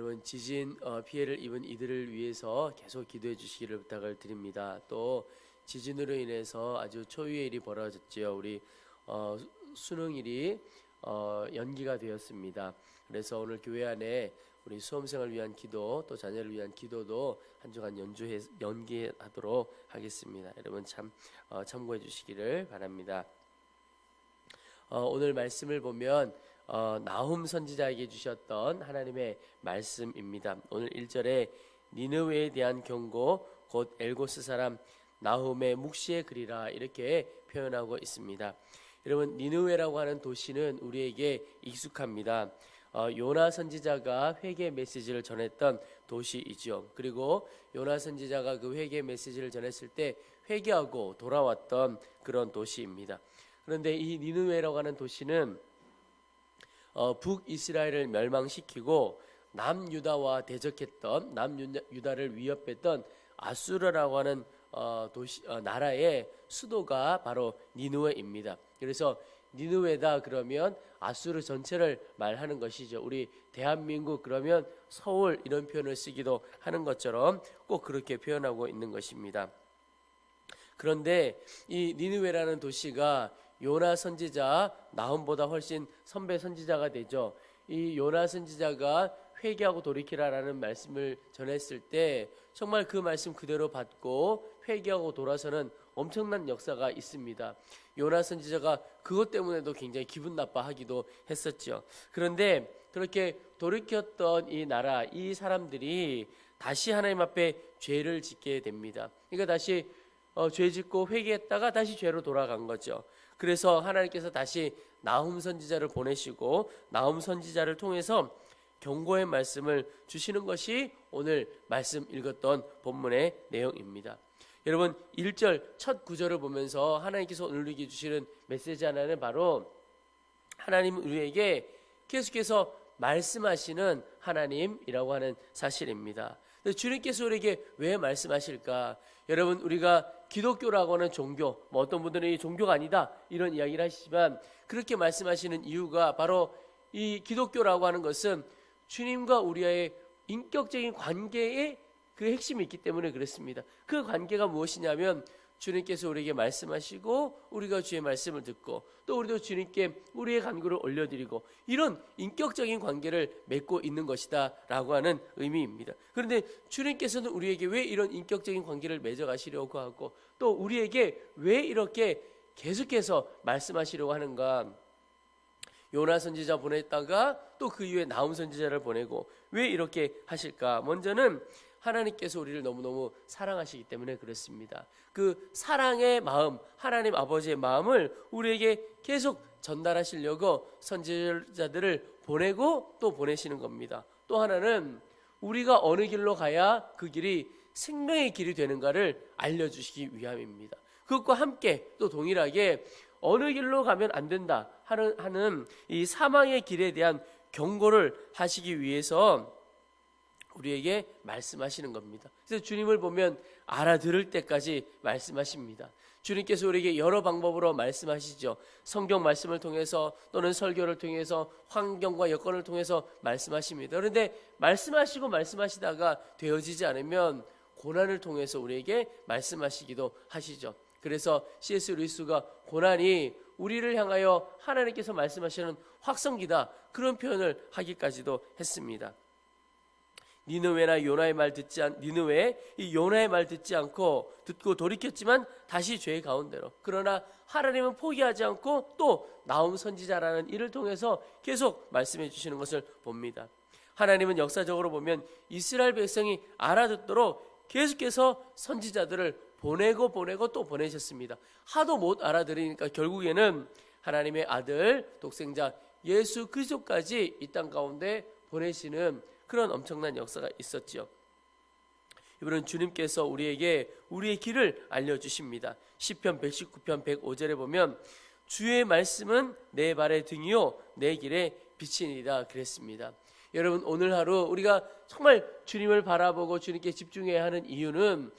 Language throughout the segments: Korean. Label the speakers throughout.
Speaker 1: 여러분 지진 어, 피해를 입은 이들을 위해서 계속 기도해 주시기를 부탁을 드립니다. 또 지진으로 인해서 아주 초유의 일이 벌어졌지요. 우리 어, 수능일이 어, 연기가 되었습니다. 그래서 오늘 교회 안에 우리 수험생을 위한 기도 또 자녀를 위한 기도도 한 주간 연주해 연기하도록 하겠습니다. 여러분 참 어, 참고해 주시기를 바랍니다. 어, 오늘 말씀을 보면 어, 나훔 선지자에게 주셨던 하나님의 말씀입니다. 오늘 1절에 니느웨에 대한 경고 곧 엘고스 사람 나훔의 묵시의 글이라 이렇게 표현하고 있습니다. 여러분 니느웨라고 하는 도시는 우리에게 익숙합니다. 어, 요나 선지자가 회개 메시지를 전했던 도시이죠. 그리고 요나 선지자가 그 회개 메시지를 전했을 때 회개하고 돌아왔던 그런 도시입니다. 그런데 이 니느웨라고 하는 도시는 어, 북이스라엘을 멸망시키고 남유다와 대적했던 남유다를 위협했던 아수르라고 하는 어, 도시 어, 나라의 수도가 바로 니누웨입니다. 그래서 니누웨다 그러면 아수르 전체를 말하는 것이죠. 우리 대한민국 그러면 서울 이런 표현을 쓰기도 하는 것처럼 꼭 그렇게 표현하고 있는 것입니다. 그런데 이 니누웨라는 도시가 요나 선지자 나훔보다 훨씬 선배 선지자가 되죠. 이 요나 선지자가 회개하고 돌이키라라는 말씀을 전했을 때 정말 그 말씀 그대로 받고 회개하고 돌아서는 엄청난 역사가 있습니다. 요나 선지자가 그것 때문에도 굉장히 기분 나빠하기도 했었죠. 그런데 그렇게 돌이켰던 이 나라, 이 사람들이 다시 하나님 앞에 죄를 짓게 됩니다. 그러니까 다시 어, 죄 짓고 회개했다가 다시 죄로 돌아간 거죠. 그래서 하나님께서 다시 나훔 선지자를 보내시고 나훔 선지자를 통해서 경고의 말씀을 주시는 것이 오늘 말씀 읽었던 본문의 내용입니다. 여러분 1절 첫 구절을 보면서 하나님께서 오늘 우리에게 주시는 메시지 하나는 바로 하나님 우리에게 계속해서 말씀하시는 하나님이라고 하는 사실입니다. 주님께서 우리에게 왜 말씀하실까? 여러분 우리가 기독교라고 하는 종교, 뭐 어떤 분들은 이 종교가 아니다 이런 이야기를 하시지만 그렇게 말씀하시는 이유가 바로 이 기독교라고 하는 것은 주님과 우리의 인격적인 관계의 그 핵심이 있기 때문에 그렇습니다. 그 관계가 무엇이냐면 주님께서 우리에게 말씀하시고 우리가 주의 말씀을 듣고 또 우리도 주님께 우리의 간구를 올려드리고 이런 인격적인 관계를 맺고 있는 것이다라고 하는 의미입니다. 그런데 주님께서는 우리에게 왜 이런 인격적인 관계를 맺어가시려고 하고 또 우리에게 왜 이렇게 계속해서 말씀하시려고 하는가? 요나 선지자 보냈다가 또 그 이후에 나움 선지자를 보내고 왜 이렇게 하실까? 먼저는 하나님께서 우리를 너무너무 사랑하시기 때문에 그렇습니다. 그 사랑의 마음, 하나님 아버지의 마음을 우리에게 계속 전달하시려고 선지자들을 보내고 또 보내시는 겁니다. 또 하나는 우리가 어느 길로 가야 그 길이 생명의 길이 되는가를 알려주시기 위함입니다. 그것과 함께 또 동일하게 어느 길로 가면 안 된다 하는, 이 사망의 길에 대한 경고를 하시기 위해서 우리에게 말씀하시는 겁니다. 그래서 주님을 보면 알아들을 때까지 말씀하십니다. 주님께서 우리에게 여러 방법으로 말씀하시죠. 성경 말씀을 통해서 또는 설교를 통해서 환경과 여건을 통해서 말씀하십니다. 그런데 말씀하시고 말씀하시다가 되어지지 않으면 고난을 통해서 우리에게 말씀하시기도 하시죠. 그래서 C.S. 루이스가 고난이 우리를 향하여 하나님께서 말씀하시는 확성기다 그런 표현을 하기까지도 했습니다. 니느웨나 요나의 말 듣지 않 니느웨 이 요나의 말 듣지 않고 듣고 돌이켰지만 다시 죄 가운데로 그러나 하나님은 포기하지 않고 또 나움 선지자라는 이를 통해서 계속 말씀해 주시는 것을 봅니다. 하나님은 역사적으로 보면 이스라엘 백성이 알아듣도록 계속해서 선지자들을 보내고 보내고 또 보내셨습니다. 하도 못 알아들으니까 결국에는 하나님의 아들 독생자 예수 그리스도까지 이 땅 가운데 보내시는 그런 엄청난 역사가 있었지요. 이번엔 주님께서 우리에게 우리의 길을 알려주십니다. 시편 119편 105절에 보면 주의 말씀은 내 발의 등이요 내 길에 빛이니라 그랬습니다. 여러분 오늘 하루 우리가 정말 주님을 바라보고 주님께 집중해야 하는 이유는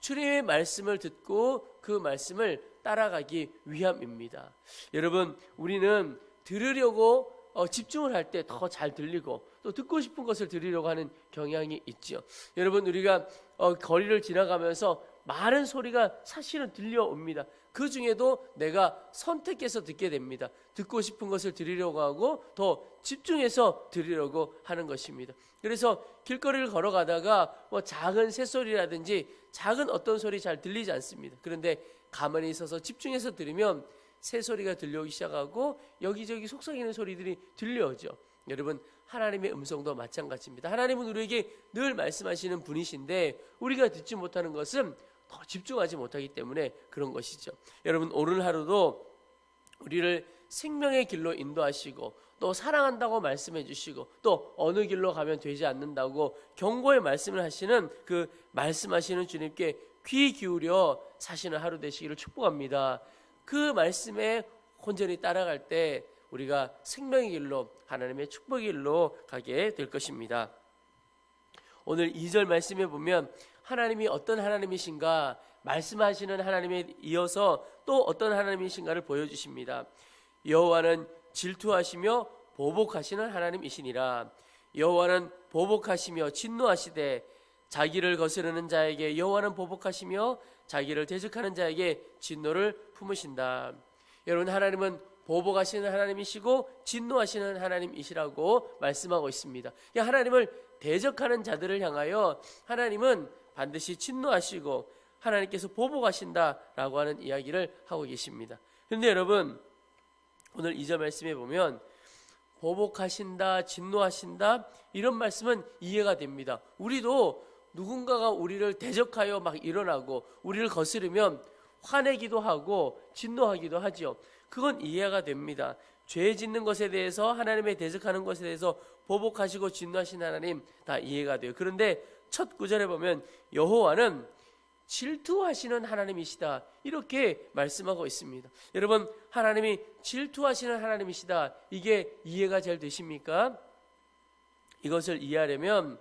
Speaker 1: 주님의 말씀을 듣고 그 말씀을 따라가기 위함입니다. 여러분 우리는 들으려고 어, 집중을 할 때 더 잘 들리고 또 듣고 싶은 것을 들으려고 하는 경향이 있죠. 여러분 우리가 어, 거리를 지나가면서 많은 소리가 사실은 들려옵니다. 그 중에도 내가 선택해서 듣게 됩니다. 듣고 싶은 것을 들으려고 하고 더 집중해서 들으려고 하는 것입니다. 그래서 길거리를 걸어가다가 뭐 작은 새소리라든지 작은 어떤 소리 잘 들리지 않습니다. 그런데 가만히 있어서 집중해서 들으면 새소리가 들려오기 시작하고 여기저기 속삭이는 소리들이 들려오죠. 여러분 하나님의 음성도 마찬가지입니다. 하나님은 우리에게 늘 말씀하시는 분이신데 우리가 듣지 못하는 것은 더 집중하지 못하기 때문에 그런 것이죠. 여러분 오늘 하루도 우리를 생명의 길로 인도하시고 또 사랑한다고 말씀해 주시고 또 어느 길로 가면 되지 않는다고 경고의 말씀을 하시는 그 말씀하시는 주님께 귀 기울여 사시는 하루 되시기를 축복합니다. 그 말씀에 온전히 따라갈 때 우리가 생명의 길로 하나님의 축복의 길로 가게 될 것입니다. 오늘 2절 말씀에 보면 하나님이 어떤 하나님이신가 말씀하시는 하나님에 이어서 또 어떤 하나님이신가를 보여주십니다. 여호와는 질투하시며 보복하시는 하나님이시니라. 여호와는 보복하시며 진노하시되 자기를 거스르는 자에게 여호와는 보복하시며 자기를 대적하는 자에게 진노를 품으신다. 여러분 하나님은 보복하시는 하나님이시고 진노하시는 하나님이시라고 말씀하고 있습니다. 하나님을 대적하는 자들을 향하여 하나님은 반드시 진노하시고 하나님께서 보복하신다라고 하는 이야기를 하고 계십니다. 그런데 여러분 오늘 이 절 말씀에 보면 보복하신다, 진노하신다 이런 말씀은 이해가 됩니다. 우리도 누군가가 우리를 대적하여 막 일어나고 우리를 거스르면 화내기도 하고 진노하기도 하지요. 그건 이해가 됩니다. 죄 짓는 것에 대해서 하나님의 대적하는 것에 대해서 보복하시고 진노하신 하나님 다 이해가 돼요. 그런데 첫 구절에 보면 여호와는 질투하시는 하나님이시다. 이렇게 말씀하고 있습니다. 여러분, 하나님이 질투하시는 하나님이시다. 이게 이해가 잘 되십니까? 이것을 이해하려면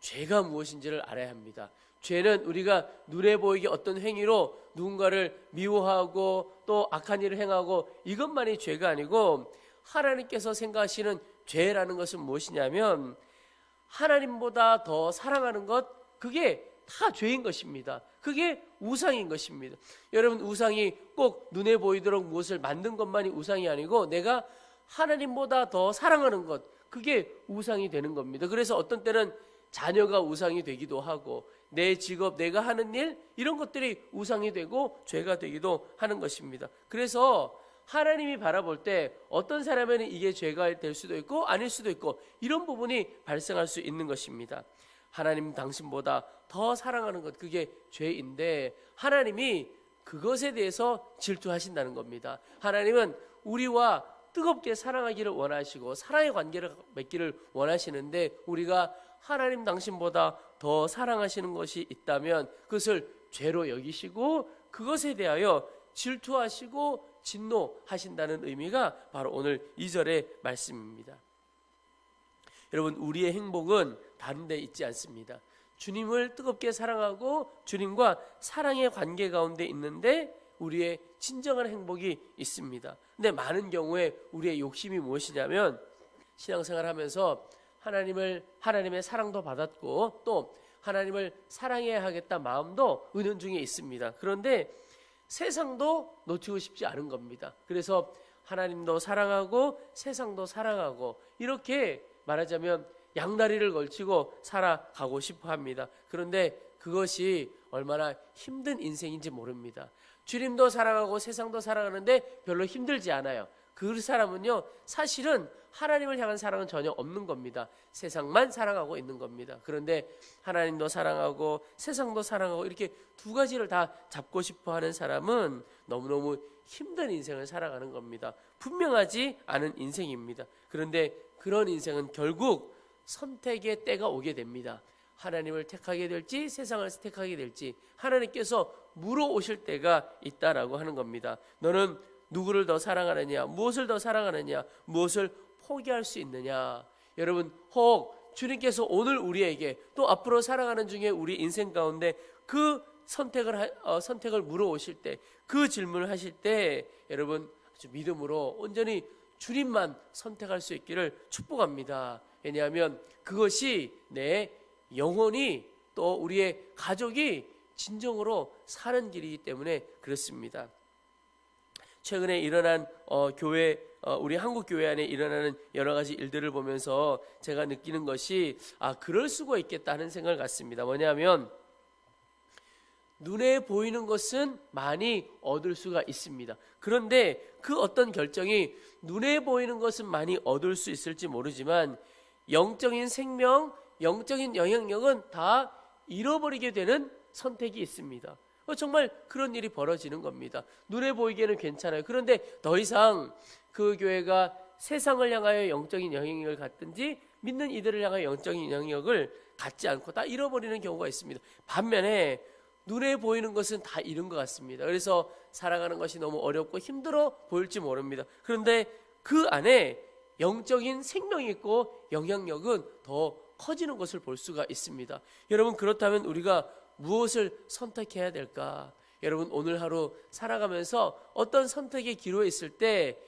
Speaker 1: 죄가 무엇인지를 알아야 합니다. 죄는 우리가 눈에 보이게 어떤 행위로 누군가를 미워하고 또 악한 일을 행하고 이것만이 죄가 아니고 하나님께서 생각하시는 죄라는 것은 무엇이냐면 하나님보다 더 사랑하는 것 그게 다 죄인 것입니다. 그게 우상인 것입니다. 여러분 우상이 꼭 눈에 보이도록 무엇을 만든 것만이 우상이 아니고 내가 하나님보다 더 사랑하는 것 그게 우상이 되는 겁니다. 그래서 어떤 때는 자녀가 우상이 되기도 하고 내 직업, 내가 하는 일 이런 것들이 우상이 되고 죄가 되기도 하는 것입니다. 그래서 하나님이 바라볼 때 어떤 사람에는 이게 죄가 될 수도 있고 아닐 수도 있고 이런 부분이 발생할 수 있는 것입니다. 하나님 당신보다 더 사랑하는 것 그게 죄인데 하나님이 그것에 대해서 질투하신다는 겁니다. 하나님은 우리와 뜨겁게 사랑하기를 원하시고 사랑의 관계를 맺기를 원하시는데 우리가 하나님 당신보다 더 사랑하시는 것이 있다면 그것을 죄로 여기시고 그것에 대하여 질투하시고 진노하신다는 의미가 바로 오늘 2절의 말씀입니다. 여러분 우리의 행복은 다른 데 있지 않습니다. 주님을 뜨겁게 사랑하고 주님과 사랑의 관계 가운데 있는데 우리의 진정한 행복이 있습니다. 근데 많은 경우에 우리의 욕심이 무엇이냐면 신앙생활 하면서 하나님을 하나님의 사랑도 받았고 또 하나님을 사랑해야 하겠다 마음도 은연 중에 있습니다. 그런데 세상도 놓치고 싶지 않은 겁니다. 그래서 하나님도 사랑하고 세상도 사랑하고 이렇게 말하자면 양다리를 걸치고 살아가고 싶어 합니다. 그런데 그것이 얼마나 힘든 인생인지 모릅니다. 주님도 사랑하고 세상도 사랑하는데 별로 힘들지 않아요. 그 사람은요, 사실은 하나님을 향한 사랑은 전혀 없는 겁니다. 세상만 사랑하고 있는 겁니다. 그런데 하나님도 사랑하고 세상도 사랑하고 이렇게 두 가지를 다 잡고 싶어 하는 사람은 너무너무 힘든 인생을 살아가는 겁니다. 분명하지 않은 인생입니다. 그런데 그런 인생은 결국 선택의 때가 오게 됩니다. 하나님을 택하게 될지 세상을 택하게 될지 하나님께서 물어오실 때가 있다라고 하는 겁니다. 너는 누구를 더 사랑하느냐? 무엇을 더 사랑하느냐? 무엇을 포기할 수 있느냐? 여러분, 혹 주님께서 오늘 우리에게 또 앞으로 살아가는 중에 우리 인생 가운데 그 선택을 하, 어, 선택을 물어오실 때, 그 질문을 하실 때, 여러분 아주 믿음으로 온전히 주님만 선택할 수 있기를 축복합니다. 왜냐하면 그것이 내 영혼이 또 우리의 가족이 진정으로 사는 길이기 때문에 그렇습니다. 최근에 일어난 어, 교회 어, 우리 한국 교회 안에 일어나는 여러 가지 일들을 보면서 제가 느끼는 것이 아 그럴 수가 있겠다 하는 생각을 갖습니다. 뭐냐면 눈에 보이는 것은 많이 얻을 수가 있습니다. 그런데 그 어떤 결정이 눈에 보이는 것은 많이 얻을 수 있을지 모르지만 영적인 생명, 영적인 영향력은 다 잃어버리게 되는 선택이 있습니다. 어, 정말 그런 일이 벌어지는 겁니다. 눈에 보이기에는 괜찮아요. 그런데 더 이상 그 교회가 세상을 향하여 영적인 영향력을 갖든지 믿는 이들을 향하여 영적인 영향력을 갖지 않고 다 잃어버리는 경우가 있습니다. 반면에 눈에 보이는 것은 다 잃은 것 같습니다. 그래서 살아가는 것이 너무 어렵고 힘들어 보일지 모릅니다. 그런데 그 안에 영적인 생명이 있고 영향력은 더 커지는 것을 볼 수가 있습니다. 여러분 그렇다면 우리가 무엇을 선택해야 될까? 여러분 오늘 하루 살아가면서 어떤 선택의 기로에 있을 때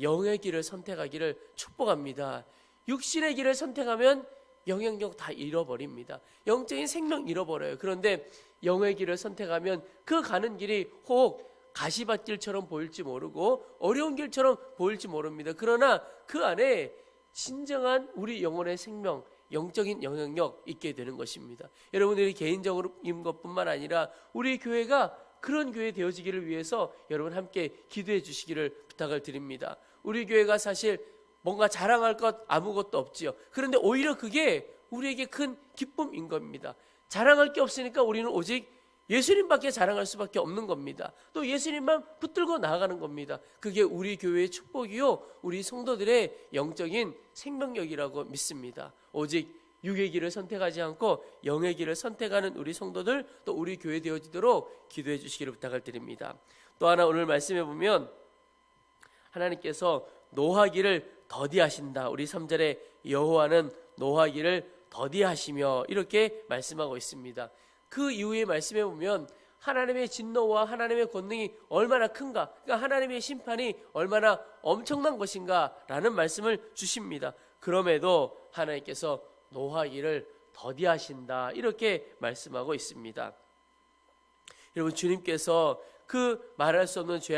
Speaker 1: 영의 길을 선택하기를 축복합니다. 육신의 길을 선택하면 영향력 다 잃어버립니다. 영적인 생명 잃어버려요. 그런데 영의 길을 선택하면 그 가는 길이 혹 가시밭길처럼 보일지 모르고 어려운 길처럼 보일지 모릅니다. 그러나 그 안에 진정한 우리 영혼의 생명, 영적인 영향력 있게 되는 것입니다. 여러분들이 개인적인 것뿐만 아니라 우리 교회가 그런 교회 되어지기를 위해서 여러분 함께 기도해 주시기를 부탁을 드립니다. 우리 교회가 사실 뭔가 자랑할 것 아무것도 없지요. 그런데 오히려 그게 우리에게 큰 기쁨인 겁니다. 자랑할 게 없으니까 우리는 오직 예수님밖에 자랑할 수밖에 없는 겁니다. 또 예수님만 붙들고 나아가는 겁니다. 그게 우리 교회의 축복이요. 우리 성도들의 영적인 생명력이라고 믿습니다. 오직 육의 길을 선택하지 않고 영의 길을 선택하는 우리 성도들 또 우리 교회 되어지도록 기도해 주시기를 부탁을 드립니다. 또 하나 오늘 말씀해 보면 하나님께서 노하기를 더디하신다. 우리 3절에 여호와는 노하기를 더디하시며 이렇게 말씀하고 있습니다. 그 이후에 말씀해 보면 하나님의 진노와 하나님의 권능이 얼마나 큰가, 그러니까 하나님의 심판이 얼마나 엄청난 것인가라는 말씀을 주십니다. 그럼에도 하나님께서 노하기를 더디하신다 이렇게 말씀하고 있습니다. 여러분 주님께서 그 말할 수 없는 죄